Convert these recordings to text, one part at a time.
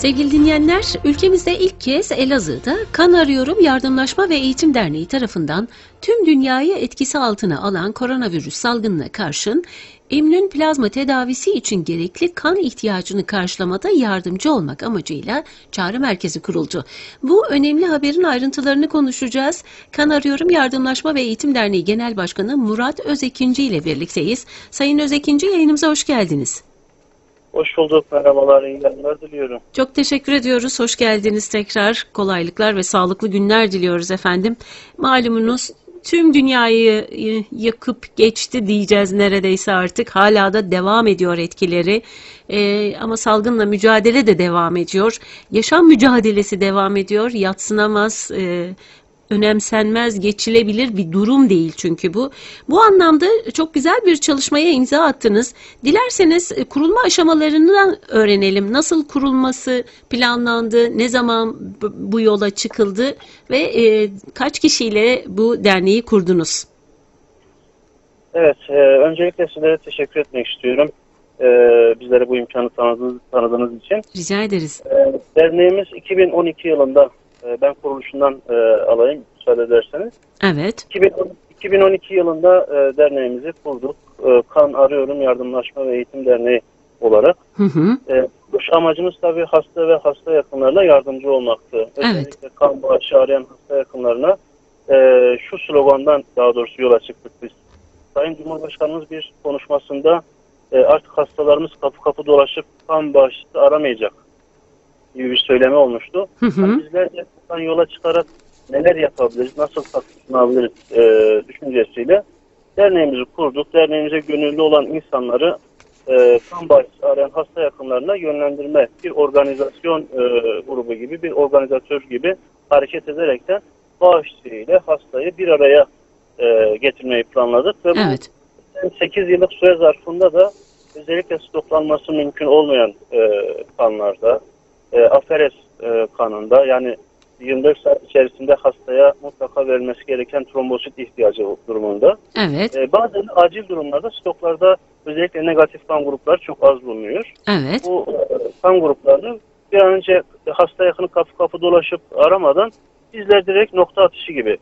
Sevgili dinleyenler, ülkemizde ilk kez Elazığ'da Kan Arıyorum Yardımlaşma ve Eğitim Derneği tarafından tüm dünyayı etkisi altına alan koronavirüs salgınına karşın immün plazma tedavisi için gerekli kan ihtiyacını karşılamada yardımcı olmak amacıyla çağrı merkezi kuruldu. Bu önemli haberin ayrıntılarını konuşacağız. Kan Arıyorum Yardımlaşma ve Eğitim Derneği Genel Başkanı Murat Özekinci ile birlikteyiz. Sayın Özekinci yayınımıza hoş geldiniz. Hoş bulduk. Merhabalar. iyi yayınlar diliyorum. Çok teşekkür ediyoruz. Hoş geldiniz tekrar. Kolaylıklar ve sağlıklı günler diliyoruz efendim. Malumunuz tüm dünyayı yakıp geçti diyeceğiz neredeyse artık. Hala da devam ediyor etkileri. Ee, ama salgınla mücadele de devam ediyor. Yaşam mücadelesi devam ediyor. Yatsınamaz, e, önemsenmez, geçilebilir bir durum değil çünkü bu. Bu anlamda çok güzel bir çalışmaya imza attınız. Dilerseniz e, kurulma aşamalarından öğrenelim. Nasıl kurulması planlandı, ne zaman bu yola çıkıldı ve e, kaç kişiyle bu derneği kurdunuz? Evet. e, öncelikle sizlere teşekkür etmek istiyorum. E, bizlere bu imkanı tanıdığınız, tanıdığınız için. Rica ederiz. E, derneğimiz 2012 yılında e, ben kuruluşundan e, alayım müsaade ederseniz. Evet. 2010 2012 yılında e, derneğimizi kurduk. E, kan Arıyorum Yardımlaşma ve Eğitim Derneği olarak. Hı hı. E, kuruluş amacımız tabii hasta ve hasta yakınlarına yardımcı olmaktı. Özellikle kan bağışı arayan hasta yakınlarına e, şu slogandan daha doğrusu yola çıktık biz. Sayın Cumhurbaşkanımız bir konuşmasında e, artık hastalarımız kapı kapı dolaşıp kan bağışçısı aramayacak gibi bir söyleme olmuştu. Hı hı. Yani bizler de buradan yola çıkarak neler yapabiliriz, nasıl katkı sunabiliriz e, düşüncesiyle derneğimizi kurduk. Derneğimize gönüllü olan insanları e, kan bağışçısı arayan hasta yakınlarına yönlendirme bir organizasyon e, grubu gibi, bir organizatör gibi hareket ederekten bağışçı ile hastayı bir araya e, getirmeyi planladık. Ve bu Evet. 8 yıllık süre zarfında da özellikle stoklanması mümkün olmayan e, kanlarda, e, aferes e, kanında yani 24 saat içerisinde hastaya mutlaka verilmesi gereken trombosit ihtiyacı durumunda. Evet. E, bazen acil durumlarda stoklarda özellikle negatif kan grupları çok az bulunuyor. Evet. Bu e, kan gruplarını bir an önce hasta yakını kapı kapı dolaşıp aramadan bizler direkt nokta atışı gibi.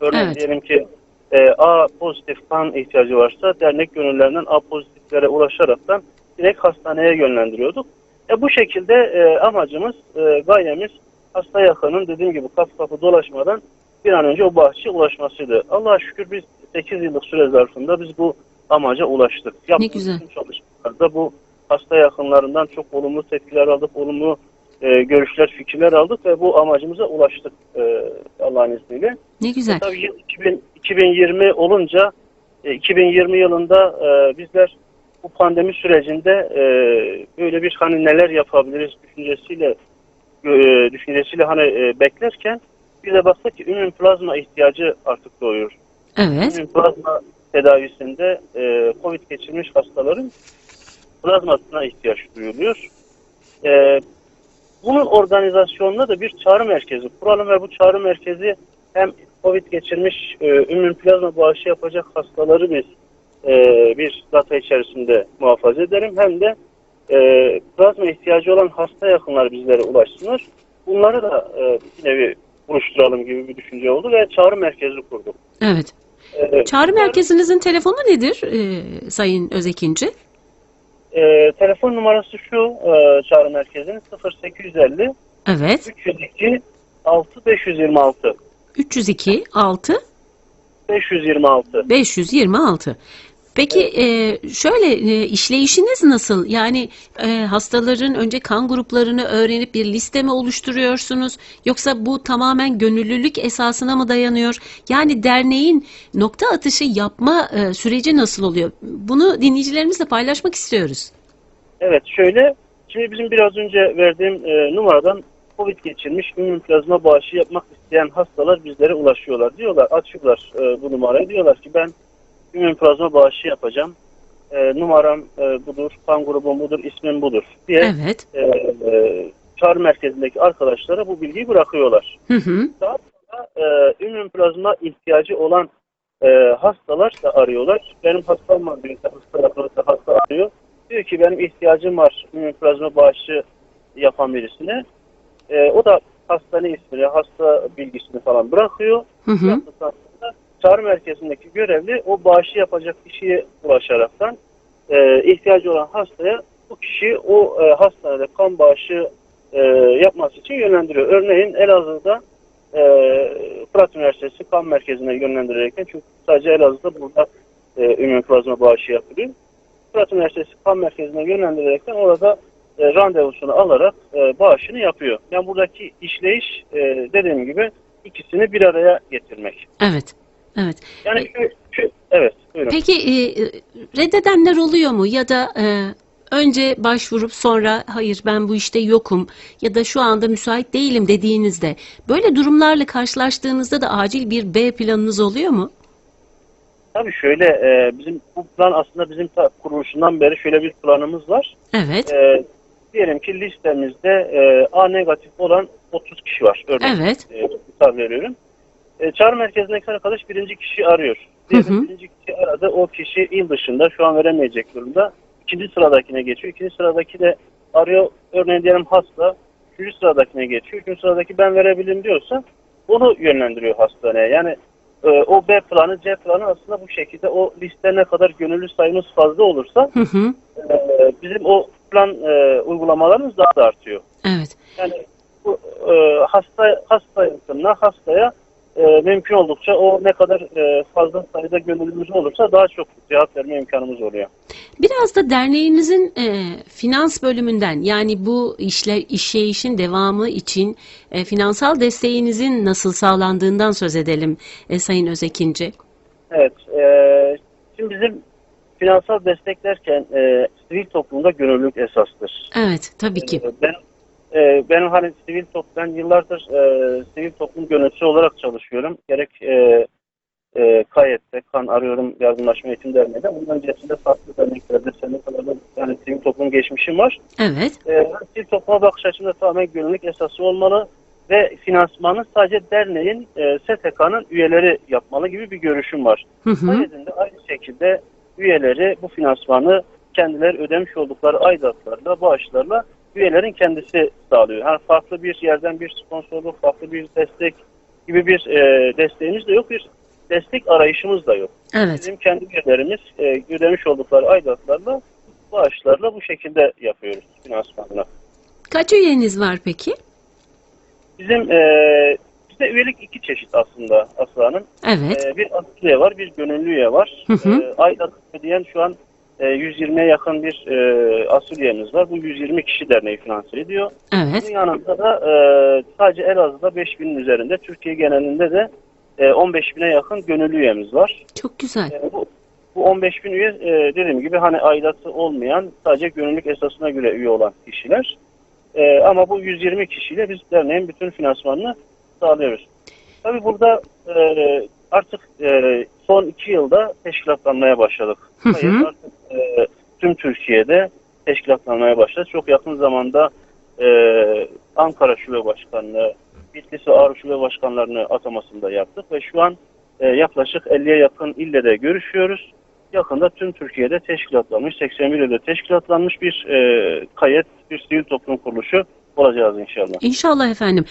Örneğin Evet. diyelim ki e, A pozitif kan ihtiyacı varsa dernek gönüllerinden A pozitiflere ulaşaraktan direkt hastaneye yönlendiriyorduk. E, bu şekilde e, amacımız, e, gayemiz hasta yakının dediğim gibi kapı kapı dolaşmadan bir an önce o bahçeye ulaşmasıydı. Allah'a şükür biz 8 yıllık süre zarfında biz bu amaca ulaştık. Yaptığımız güzel. bütün çalışmalarda bu hasta yakınlarından çok olumlu tepkiler aldık, olumlu e, görüşler, fikirler aldık ve bu amacımıza ulaştık e, Allah'ın izniyle. Ne güzel. Tabii yıl 2000, 2020 olunca e, 2020 yılında e, bizler bu pandemi sürecinde e, böyle bir hani neler yapabiliriz düşüncesiyle e, düşüncesiyle hani e, beklerken bir de baktık ki ümün plazma ihtiyacı artık doğuyor. Evet. Ümün plazma tedavisinde e, COVID geçirmiş hastaların plazmasına ihtiyaç duyuluyor. E, bunun organizasyonuna da bir çağrı merkezi kuralım ve bu çağrı merkezi hem COVID geçirmiş e, ümün plazma bağışı yapacak hastaları biz e, bir data içerisinde muhafaza edelim hem de e, plazma ihtiyacı olan hasta yakınlar bizlere ulaşsınlar. Bunları da e, bir nevi buluşturalım gibi bir düşünce oldu ve çağrı merkezi kurduk. Evet. E, Çağrı merkezinizin telefonu nedir e, Sayın Özekinci? e, telefon numarası şu e, çağrı merkezinin 0850 Evet. 302 6 526 302 6 526 526. Peki e, şöyle e, işleyişiniz nasıl? Yani e, hastaların önce kan gruplarını öğrenip bir liste mi oluşturuyorsunuz? Yoksa bu tamamen gönüllülük esasına mı dayanıyor? Yani derneğin nokta atışı yapma e, süreci nasıl oluyor? Bunu dinleyicilerimizle paylaşmak istiyoruz. Evet şöyle şimdi bizim biraz önce verdiğim e, numaradan COVID geçirmiş immün plazma bağışı yapmak isteyen hastalar bizlere ulaşıyorlar. Diyorlar açıyorlar e, bu numarayı diyorlar ki ben immün plazma bağışı yapacağım. E, numaram e, budur, kan grubum budur, ismim budur diye Evet. e, e, çağrı merkezindeki arkadaşlara bu bilgiyi bırakıyorlar. Hı hı. Daha sonra e, immün plazma ihtiyacı olan e, hastalar da arıyorlar. Benim hastam var diyor, hasta, hasta, arıyor. Diyor ki benim ihtiyacım var immün plazma bağışı yapan birisine e, o da hastane ismini, hasta bilgisini falan bırakıyor. Hı hı. Yaptıktan çağrı merkezindeki görevli o bağışı yapacak kişiye ulaşaraktan e, ihtiyacı olan hastaya bu kişi o e, hastanede kan bağışı e, yapması için yönlendiriyor. Örneğin Elazığ'da e, Fırat Üniversitesi kan merkezine yönlendirerekten çünkü sadece Elazığ'da burada e, ümumi plazma bağışı yapılıyor. Fırat Üniversitesi kan merkezine yönlendirerekten orada e, randevusunu alarak e, bağışını yapıyor. Yani buradaki işleyiş e, dediğim gibi ikisini bir araya getirmek. Evet. Evet. Yani şu, şu evet buyurun. Peki e, reddedenler oluyor mu ya da e, önce başvurup sonra hayır ben bu işte yokum ya da şu anda müsait değilim dediğinizde böyle durumlarla karşılaştığınızda da acil bir B planınız oluyor mu? Tabii şöyle e, bizim bu plan aslında bizim kuruluşundan beri şöyle bir planımız var. Evet. E, diyelim ki listemizde e, A negatif olan 30 kişi var. Örneğin. Evet. E, misal veriyorum. E, çağrı merkezindeki arkadaş birinci kişi arıyor. Hı hı. Birinci kişi aradı. O kişi il dışında şu an veremeyecek durumda. İkinci sıradakine geçiyor. İkinci sıradaki de arıyor. Örneğin diyelim hasta. Üçüncü sıradakine geçiyor. Üçüncü sıradaki ben verebilirim diyorsa onu yönlendiriyor hastaneye. Yani e, o B planı, C planı aslında bu şekilde o liste ne kadar gönüllü sayımız fazla olursa Hı hı. e, bizim o plan e, uygulamalarımız daha da artıyor. Evet. Yani bu e, hasta hasta yakınına hastaya e, mümkün oldukça o ne kadar e, fazla sayıda gönüllümüz olursa daha çok cevap verme imkanımız oluyor. Biraz da derneğinizin e, finans bölümünden yani bu işle işleyişin devamı için e, finansal desteğinizin nasıl sağlandığından söz edelim e, Sayın Özekinci. Evet. E, şimdi bizim finansal destek derken e, sivil toplumda gönüllülük esastır. Evet, tabii ki. E, Ben e, benim hani sivil toplum ben yıllardır e, sivil toplum gönüllüsü olarak çalışıyorum. Gerek e, e, KAYET'te kan arıyorum yardımlaşma eğitim derneğinde. Bundan öncesinde farklı derneklerde sendikalarda yani sivil toplum geçmişim var. Evet. E, sivil topluma bakış açımda tamamen gönüllülük esası olmalı ve finansmanı sadece derneğin e, STK'nın üyeleri yapmalı gibi bir görüşüm var. Hı hı. Aynı şekilde üyeleri bu finansmanı kendileri ödemiş oldukları aidatlarla, bağışlarla üyelerin kendisi sağlıyor. Yani farklı bir yerden bir sponsorluk, farklı bir destek gibi bir e, desteğimiz de yok. Bir destek arayışımız da yok. Evet. Bizim kendi üyelerimiz e, ödemiş oldukları aidatlarla, bağışlarla bu şekilde yapıyoruz finansmanını. Kaç üyeniz var peki? Bizim e, bizde üyelik iki çeşit aslında Aslı Hanım. Evet. Ee, bir asıl üye var, bir gönüllü üye var. Hı hı. Ee, ayda ödeyen şu an e, 120'ye yakın bir e, asıl var. Bu 120 kişi derneği finanse ediyor. Bunun Evet. yanında da e, sadece Elazığ'da 5000'in üzerinde, Türkiye genelinde de e, 15 bine yakın gönüllü üyemiz var. Çok güzel. E, bu, bu 15 bin üye e, dediğim gibi hani aidatı olmayan sadece gönüllülük esasına göre üye olan kişiler. E, ama bu 120 kişiyle biz derneğin bütün finansmanını sağlıyoruz. Tabii burada e, artık e, son iki yılda teşkilatlanmaya başladık. Hı hı. Hayır, artık e, tüm Türkiye'de teşkilatlanmaya başladı. Çok yakın zamanda e, Ankara Şube Başkanlığı, Bitlis ve Ağrı Şube Başkanlarını atamasını da yaptık ve şu an e, yaklaşık 50'ye yakın ille de görüşüyoruz. Yakında tüm Türkiye'de teşkilatlanmış, 81 ilde teşkilatlanmış bir e, kayıt, bir sivil toplum kuruluşu olacağız inşallah. İnşallah efendim.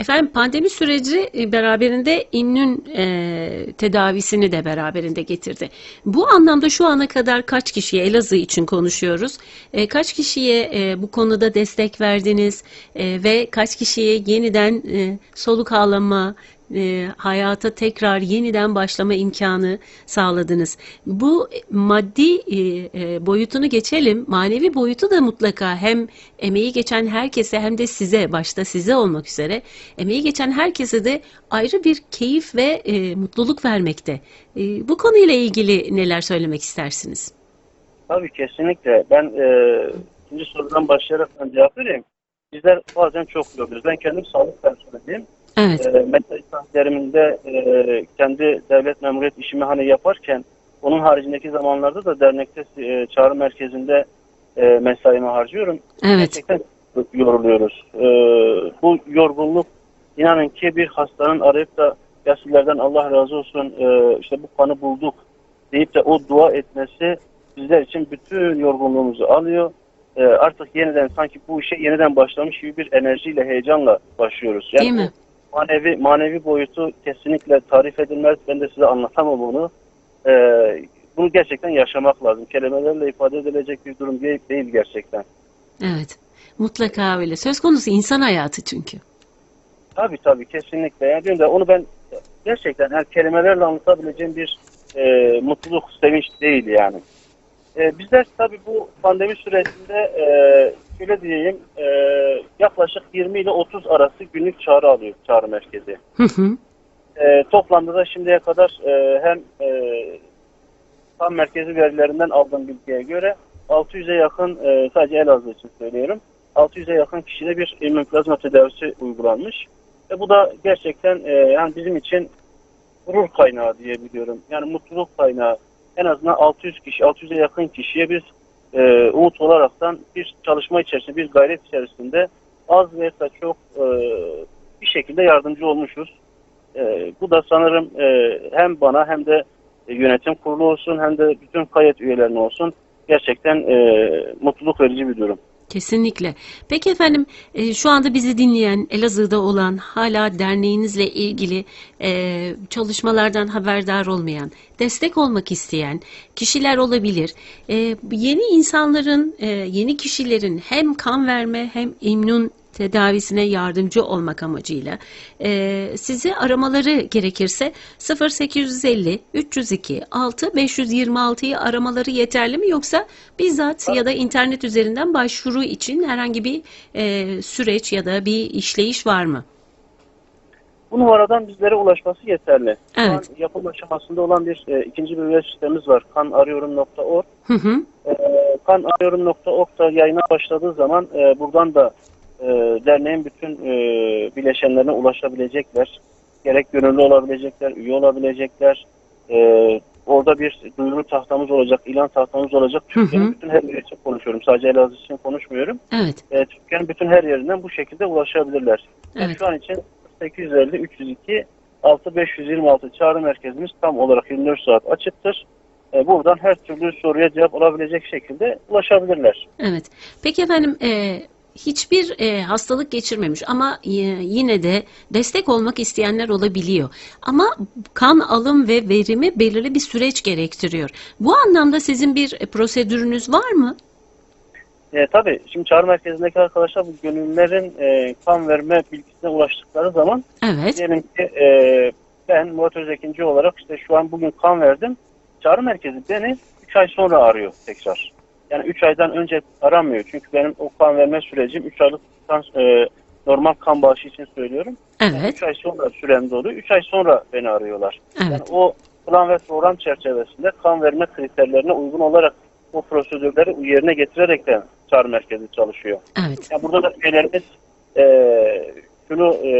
Efendim pandemi süreci e, beraberinde innün e, tedavisini de beraberinde getirdi. Bu anlamda şu ana kadar kaç kişiye Elazığ için konuşuyoruz. E, kaç kişiye e, bu konuda destek verdiniz e, ve kaç kişiye yeniden e, soluk alma, e, hayata tekrar yeniden başlama imkanı sağladınız. Bu maddi e, e, boyutunu geçelim. Manevi boyutu da mutlaka hem emeği geçen herkese hem de size başta size olmak üzere emeği geçen herkese de ayrı bir keyif ve e, mutluluk vermekte. E, bu konuyla ilgili neler söylemek istersiniz? Tabii kesinlikle. Ben e, ikinci sorudan başlayarak ben cevap vereyim. Bizler bazen çok yoruluyoruz. Ben kendim sağlık personeliyim. Evet. E, mesai saatlerimde e, kendi devlet memuriyet işimi hani yaparken onun haricindeki zamanlarda da dernekte e, çağrı merkezinde e, mesaimi harcıyorum. Evet. Gerçekten yoruluyoruz. E, bu yorgunluk inanın ki bir hastanın arayıp da yasillerden Allah razı olsun e, işte bu kanı bulduk deyip de o dua etmesi bizler için bütün yorgunluğumuzu alıyor. e, artık yeniden sanki bu işe yeniden başlamış gibi bir enerjiyle, heyecanla başlıyoruz. Yani Değil mi? Manevi manevi boyutu kesinlikle tarif edilmez. Ben de size anlatamam onu. E, bunu gerçekten yaşamak lazım. Kelimelerle ifade edilecek bir durum değil, değil gerçekten. Evet. Mutlaka öyle. Söz konusu insan hayatı çünkü. Tabii tabii kesinlikle. Yani diyorum da onu ben gerçekten yani kelimelerle anlatabileceğim bir e, mutluluk, sevinç değil yani. E, bizler tabii bu pandemi sürecinde e, şöyle diyeyim e, yaklaşık 20 ile 30 arası günlük çağrı alıyor çağrı merkezi. Hı hı. E, toplamda da şimdiye kadar e, hem e, tam merkezi verilerinden aldığım bilgiye göre 600'e yakın e, sadece Elazığ için söylüyorum. 600'e yakın kişide bir immünoplazma tedavisi uygulanmış. Ve bu da gerçekten e, yani bizim için gurur kaynağı diyebiliyorum. Yani mutluluk kaynağı. En azından 600 kişi, 600'e yakın kişiye biz e, umut olaraktan bir çalışma içerisinde, bir gayret içerisinde az veya çok e, bir şekilde yardımcı olmuşuz. E, bu da sanırım e, hem bana hem de yönetim kurulu olsun hem de bütün kayıt üyelerine olsun gerçekten e, mutluluk verici bir durum. Kesinlikle. Peki efendim e, şu anda bizi dinleyen Elazığ'da olan hala derneğinizle ilgili e, çalışmalardan haberdar olmayan, destek olmak isteyen kişiler olabilir. E, yeni insanların, yeni kişilerin hem kan verme hem immün tedavisine yardımcı olmak amacıyla e, sizi aramaları gerekirse 0850 302 6 526'yı aramaları yeterli mi yoksa bizzat ya da internet üzerinden başvuru için herhangi bir e, süreç ya da bir işleyiş var mı? Bu numaradan bizlere ulaşması yeterli. Şu an Evet. yapım aşamasında olan bir e, ikinci bir web sitemiz var. kanarıyorum.org. Hı hı. E, kanarıyorum.org'da yayına başladığı zaman e, buradan da e, derneğin bütün e, bileşenlerine ulaşabilecekler. Gerek gönüllü olabilecekler, üye olabilecekler. E, orada bir duyuru tahtamız olacak, ilan tahtamız olacak. Türkiye'nin bütün her yeri için konuşuyorum. Sadece Elazığ için konuşmuyorum. Evet. E, Türkiye'nin bütün her yerinden bu şekilde ulaşabilirler. Yani Evet. Şu an için 850 302 6526 çağrı merkezimiz tam olarak 24 saat açıktır. E, buradan her türlü soruya cevap alabilecek şekilde ulaşabilirler. Evet. Peki efendim e, hiçbir e, hastalık geçirmemiş ama e, yine de destek olmak isteyenler olabiliyor. Ama kan alım ve verimi belirli bir süreç gerektiriyor. Bu anlamda sizin bir e, prosedürünüz var mı? E, tabii şimdi çağrı merkezindeki arkadaşlar bu gönüllülerin e, kan verme bilgisine ulaştıkları zaman Evet. diyelim ki e, ben Murat Özekinci olarak işte şu an bugün kan verdim. Çağrı merkezi beni 3 ay sonra arıyor tekrar. Yani 3 aydan önce aramıyor. Çünkü benim o kan verme sürecim 3 aylık kan, e, normal kan bağışı için söylüyorum. Evet. 3 ay sonra sürem doluyor. 3 ay sonra beni arıyorlar. Yani Evet. o plan ve program çerçevesinde kan verme kriterlerine uygun olarak o prosedürleri yerine getirerek de çağrı merkezi çalışıyor. Evet. Yani burada da üyelerimiz e, şunu e,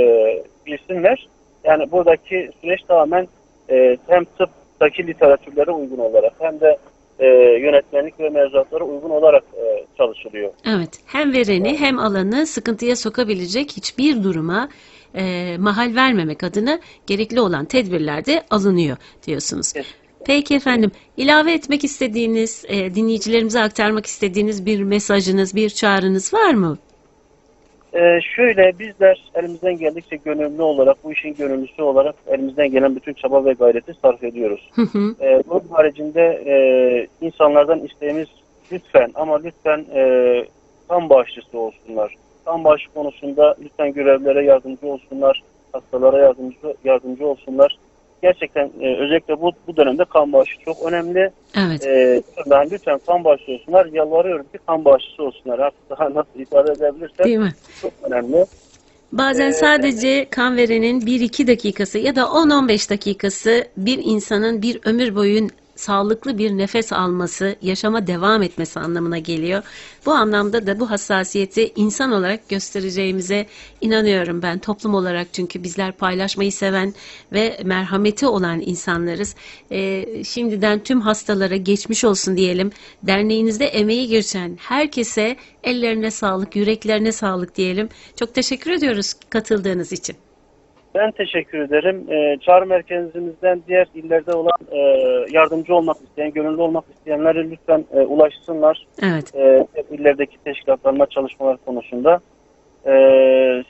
bilsinler. Yani buradaki süreç tamamen e, hem tıptaki literatürlere uygun olarak hem de e, yönetmenlik ve mevzuatlara uygun olarak e, çalışılıyor. Evet. Hem vereni hem alanı sıkıntıya sokabilecek hiçbir duruma e, mahal vermemek adına gerekli olan tedbirler de alınıyor diyorsunuz. Evet. Peki efendim, ilave etmek istediğiniz, e, dinleyicilerimize aktarmak istediğiniz bir mesajınız, bir çağrınız var mı? E, şöyle bizler elimizden geldikçe gönüllü olarak bu işin gönüllüsü olarak elimizden gelen bütün çaba ve gayreti sarf ediyoruz. Hı hı. E, bunun haricinde e, insanlardan isteğimiz lütfen ama lütfen e, kan bağışçısı olsunlar. Kan bağışı konusunda lütfen görevlilere yardımcı olsunlar, hastalara yardımcı yardımcı olsunlar. Gerçekten e, özellikle bu bu dönemde kan bağışı çok önemli. Evet. E, ben lütfen kan bağışı olsunlar. Yalvarıyorum ki kan bağışçısı olsunlar. Artık daha nasıl ifade edebilirsem Değil mi? çok önemli. Bazen Ee, sadece kan verenin 1-2 dakikası ya da 10-15 dakikası bir insanın bir ömür boyu sağlıklı bir nefes alması, yaşama devam etmesi anlamına geliyor. Bu anlamda da bu hassasiyeti insan olarak göstereceğimize inanıyorum ben toplum olarak çünkü bizler paylaşmayı seven ve merhameti olan insanlarız. Ee, şimdiden tüm hastalara geçmiş olsun diyelim. Derneğinizde emeği geçen herkese ellerine sağlık, yüreklerine sağlık diyelim. Çok teşekkür ediyoruz katıldığınız için. Ben teşekkür ederim. Ee, çağrı merkezimizden diğer illerde olan e, yardımcı olmak isteyen, gönüllü olmak isteyenlere lütfen e, ulaşsınlar. Evet. E, illerdeki teşkilatlanma çalışmalar konusunda. E,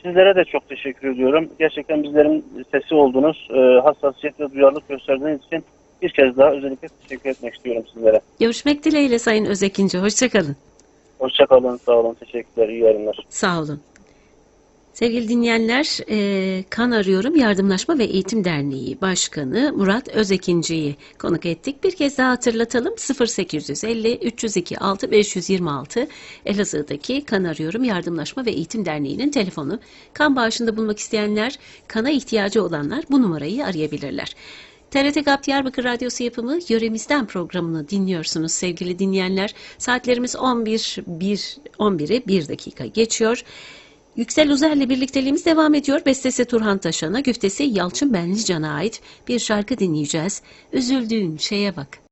sizlere de çok teşekkür ediyorum. Gerçekten bizlerin sesi oldunuz. E, hassasiyet ve duyarlılık gösterdiğiniz için bir kez daha özellikle teşekkür etmek istiyorum sizlere. Görüşmek dileğiyle Sayın Özekinci. Hoşçakalın. Hoşçakalın, sağ olun, teşekkürler, iyi yayınlar. Sağ olun. Sevgili dinleyenler, e, Kan Arıyorum Yardımlaşma ve Eğitim Derneği Başkanı Murat Özekinci'yi konuk ettik. Bir kez daha hatırlatalım 0850 302 6526 Elazığ'daki Kan Arıyorum Yardımlaşma ve Eğitim Derneği'nin telefonu. Kan bağışında bulmak isteyenler, kana ihtiyacı olanlar bu numarayı arayabilirler. TRT GAP Diyarbakır Radyosu yapımı Yöremizden programını dinliyorsunuz sevgili dinleyenler. Saatlerimiz 11, 1, 11'e 1 dakika geçiyor. Yüksel Uzer'le birlikteliğimiz devam ediyor. Bestesi Turhan Taşan'a, güftesi Yalçın Benlican'a ait bir şarkı dinleyeceğiz. Üzüldüğün şeye bak.